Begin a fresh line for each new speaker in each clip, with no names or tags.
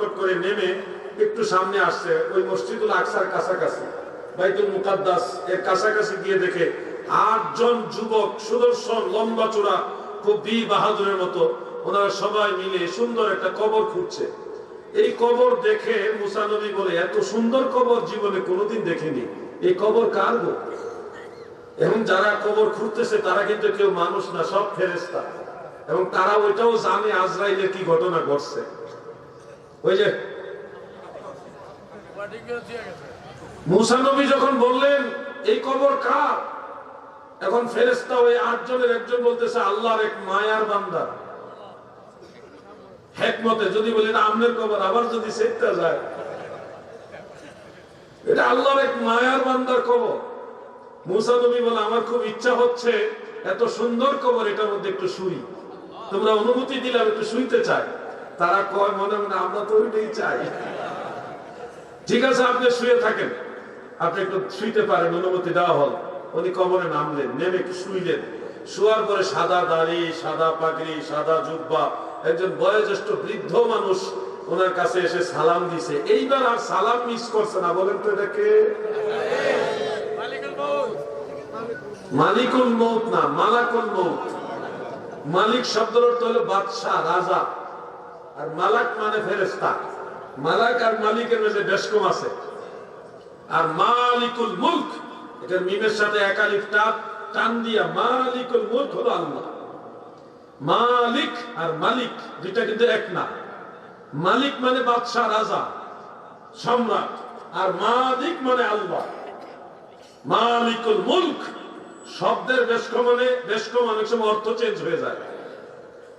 খটখট করে নেমে একটু সামনে আসছে, ওই মসজিদুল আকসার কাছাকাছি, বাইতুল মুকাদ্দাস এর কাছাকাছি গিয়ে দেখে আটজন যুবক সুদর্শন লম্বা চূড়া, খুব বীর বাহাদুরের মতো, ওনারা সবাই মিলে সুন্দর একটা কবর খুঁজছে। এই কবর দেখে মুসা নবী বলে, এত সুন্দর কবর জীবনে কোনোদিন দেখেনি। এই কবর কার গো? এবং যারা কবর খুঁড়তেছে তারা কিন্তু কেউ মানুষ না, সব ফেরেস্তা এবং তারা ওইটাও জানে আজরাইলে কি ঘটনা ঘটছে। এই একজন বলতেছে, আল্লাহর যদি বলি না আমনের কবর আবার যদি সেটা যায়। এটা আল্লাহর এক মায়ার বান্দার কবর। মুসা নবী বলে, আমার খুব ইচ্ছা হচ্ছে, এত সুন্দর কবর এটার মধ্যে একটু শুই। তোমরা অনুমতি দিলাম একটু শুইতে চাই। তারা কয়, মনে মনে আমরা তো ওইটাই চাই। ঠিক আছে আপনি শুয়ে থাকেন। আপনি একটু শুইতে পারেন, অনুমতি দেওয়া হল। উনি কবরে নামলেন, নেমে একটু শুইলেন। শোয়ার পরে সাদা দাড়ি, সাদা পাগড়ি, সাদা জুব্বা, একজন বয়োজ্যেষ্ঠ বৃদ্ধ মানুষ ওনার কাছে এসে সালাম দিছে। এইবার আর সালাম মিস করছে না, বলেন তো এটাকে মালিকুল মৌত না, মালাকুল মৌত মালিক শব্দের অর্থ হলো বাদশাহ, রাজা। আর মালাক মানে ফেরেস্তা মালাক আর মালিকের মধ্যে বেশ কম আছে। আর মালিকুল মুলক, এটার মিমের সাথে একালিফ টান টান দিয়া মালিকুল মুলক হলো আল্লাহ। মালিক আর মালিক, দুইটা কিন্তু এক না। মালিক মানে বাদশাহ, রাজা, সম্রাট, আর মালিক মানে আল্লাহ। মালিকুল মুলক, শব্দের বেশ কমনে বেশ কম অনেক সময় অর্থ চেঞ্জ হয়ে যায়।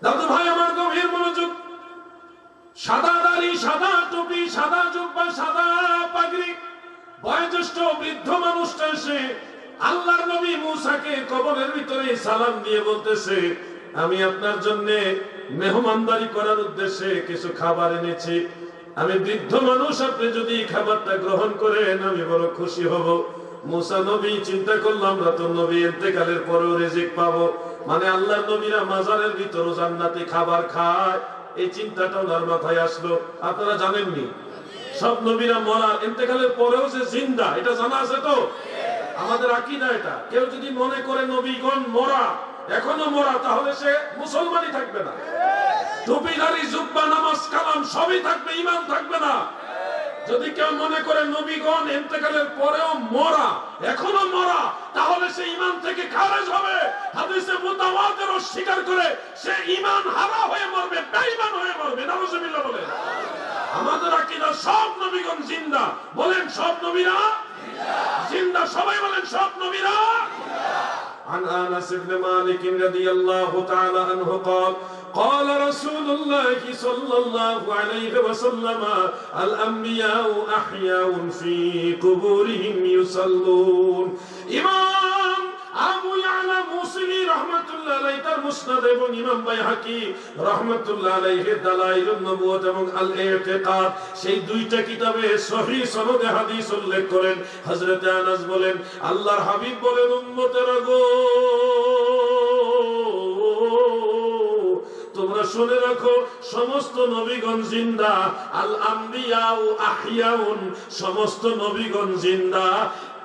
দাদু ভাই, আমার গভীর সাদা দাড়ি, সাদা টুপি, সাদা জুব্বা, সাদা পাগড়ি। বয়োজ্যেষ্ঠ বৃদ্ধ মানুষটা এসে আল্লাহর নবী মুসাকে কবরের ভিতরে সালাম দিয়ে বলতেছে, আমি আপনার জন্য মেহমানদারি করার উদ্দেশ্যে কিছু খাবার এনেছি। আমি বৃদ্ধ মানুষ, আপনি যদি খাবারটা গ্রহণ করেন, আমি বড় খুশি হব। মুসা নবী চিন্তা করলাম তো নবী, এতেকালের পরেও রেজিক পাবো। মানে আল্লাহর নবীরা মাজারের ভিতরও জান্নাতি খাবার খায়। এই চিন্তাটা ওনার মাথায় আসলো। আপনারা জানেননি? সব নবীরা মরার ইন্তেকালের পরেও যে জিন্দা, এটা জানা আছে তো? আমাদের আকিদা এটা। কেউ যদি মনে করে নবীগণ মরা, এখনও মরা, তাহলে সে মুসলমানই থাকবে না। টুপিধারী জুব্বা, নামাজ, কালাম, সবই থাকবে ইমান থাকবে না। যদি কেউ মনে করে নবীগণ ইন্তেকালের পরেও মরা, এখনও মরা তাহলে সে ইমান থেকে খারেজ হবে। হাদিসে মুতাওয়াতের অস্বীকার করে সে ইমান হারা হয়ে মরবে, বেঈমান হয়ে মরবে। নাউজুবিল্লাহ বলে আমাদের আকীদা সব নবীগণ জিন্দা। বলেন সব নবীরা জিন্দা। সবাই বলেন সব নবীরা عن آنس بن مالك رضي الله تعالى عنه قال قال رسول الله صلى الله عليه وسلم الأنبياء أحياء في قبورهم يصلون. إمام أبو يعقوب আল্লাহর হাবিব বলেন তোমরা শুনে রাখো, সমস্ত নবীগণ জিন্দা আল আম্বিয়াউ আহিয়াউন সমস্ত নবীগণ জিন্দা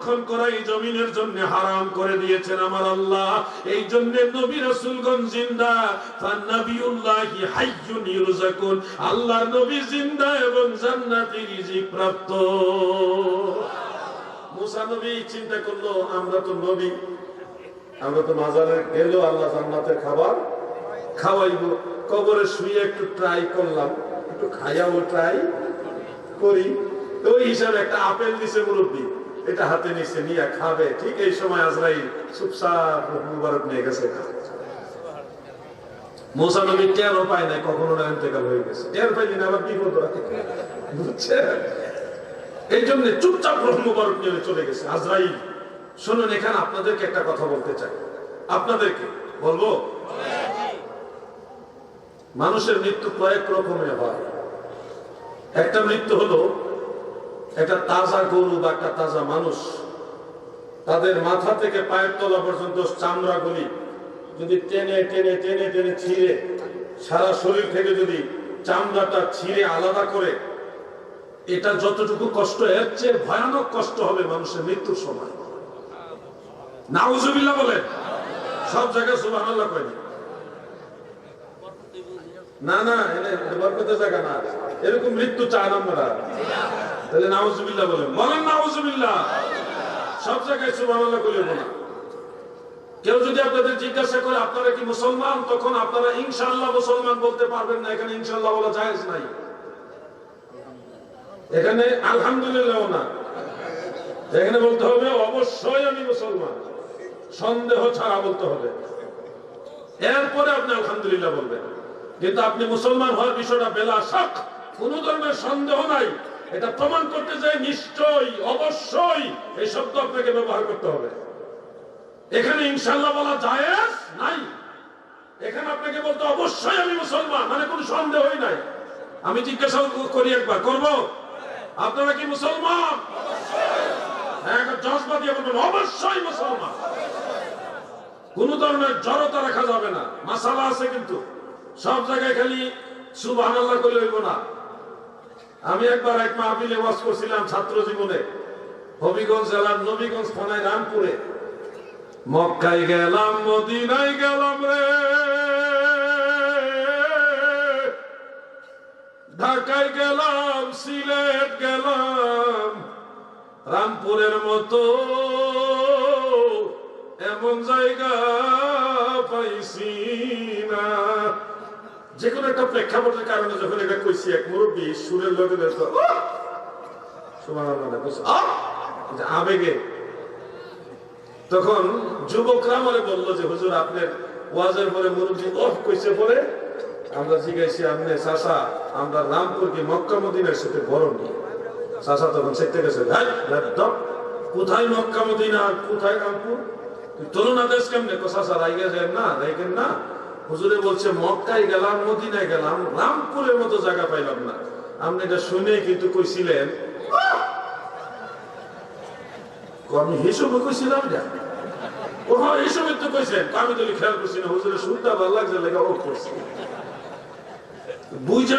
দেহ বক্ষণ করা এই জমিনের জন্য হারাম করে দিয়েছেন আমার আল্লাহ। এই জন্য নবী রাসূলগণ জিন্দা। ফানাবিয়ুল্লাহি হাইয়ুন আল্লাহর নবী জিন্দা এবং জান্নাতি রিজিক প্রাপ্ত। মুসা নবী চিন্তা করল, আমরা তো নবী। আমরা তো মাজারে আল্লাহ জান্নাতের খাবার খাওয়াইব। কবরে শুয়ে একটু ট্রাই করলাম। একটু খাইয়াও ট্রাই করি। তো ওই হিসাবে একটা আপেল দিছে মুরব্বী। এটা হাতে নিছে, নিয়ে খাবে। ঠিক এই সময় আজরাইল চুপচাপ মুবারক নিয়ে গেছে। এখানে আপনাদেরকে একটা কথা বলতে চাই। আপনাদেরকে বলব? মানুষের মৃত্যু কয়েক রকমের হয়। একটা মৃত্যু হলো একটা তাজা গরু বা একটা তাজা মানুষ, তাদের মাথা থেকে পায়ের তলা পর্যন্ত চামড়াগুলি যদি টেনে টেনে টেনে টেনে ছিঁড়ে, সারা শরীর থেকে যদি চামড়াটা ছিঁড়ে আলাদা করে, এটা যতটুকু কষ্ট, এর চেয়ে ভয়ানক কষ্ট হবে মানুষের মৃত্যুর সময়। নাউজুবিল্লাহ বলেন। সব জায়গায় সুবাহ কয়নি না। না বরকতের জায়গা না। এরকম মৃত্যু চান আমরা তাহলে বলেন। বলেন সব জায়গায় সুবহানাল্লাহ বলে না কেউ যদি আপনাদের জিজ্ঞাসা করে, আপনারা কি মুসলমান? তখন আপনারা ইনশাআল্লাহ মুসলমান বলতে পারবেন না, এখানে ইনশাআল্লাহ বলা জায়েজ নাই। এখানে আলহামদুলিল্লাহ না। এখানে বলতে হবে, অবশ্যই আমি মুসলমান। সন্দেহ ছাড়া বলতে হবে। এরপরে আপনি আলহামদুলিল্লাহ বলবেন। কিন্তু আপনি মুসলমান হওয়ার বিষয়টা বেলা শখ কোন ধরনের সন্দেহ নাই। এটা প্রমাণ করতে চাই নিশ্চয়ই অবশ্যই এই শব্দ আপনাকে ব্যবহার করতে হবে। এখানে ইনশাল্লাহ বলা জায়েজ নাই। এখানে আপনাকে বলতে অবশ্যই আমি মুসলমান মানে কোনো সন্দেহই নাই। আমি জিজ্ঞাসা করি একবার, করব? আপনারা কি মুসলমান? হ্যাঁ জজবা দিয়ে বলবেন, অবশ্যই মুসলমান। কোন ধরনের জড়তা রাখা যাবে না। মাসালা আছে কিন্তু। সব জায়গায় খালি না। আমি একবার এক মাহফিলে ওয়াজ করছিলাম ছাত্র জীবনে। হবিগঞ্জ জেলার নবীগঞ্জ থানায় রামপুরে। মক্কায় গেলাম, মদিনায় গেলাম রে। ঢাকায় গেলাম, সিলেট গেলাম। রামপুরের মতো এমন জায়গা পাইছি না। যে কোনো একটা প্রেক্ষাপটের কারণে যখন এটা কইছি এক মুরব্বী সুরের লোকে দেখো আবেগে। তখন যুবকরা মনে বলল যে হুজুর আপনার ওয়াজের পরে মুরব্বী অফ কইছে পরে আমরা জিজ্ঞাসি আপনি চাষা আমরা রামপুরকে মক্কা মদিনার সাথে নিয়ে চাষা তখন শিখতে গেছে "হ্যাঁ, কোথায় মক্কা মদিনা কোথায় রামপুর? তুই তুলনা দেশ কেমনে? চাষা রাইগে যায় না রাইগেন না হুজুরে বলছে, মক্কায় গেলাম, মদিনায় গেলাম, রামপুরের মতো জায়গা পাইলাম না। আপনি এটা শুনে কিন্তু কইছিলেন আমি হিসেবে কইছিলাম না। তো কইছেন। আমি তো খেয়াল করছি না, হুজুরে শুনতে ভালো লাগছে লেখা ও করছি। বুঝে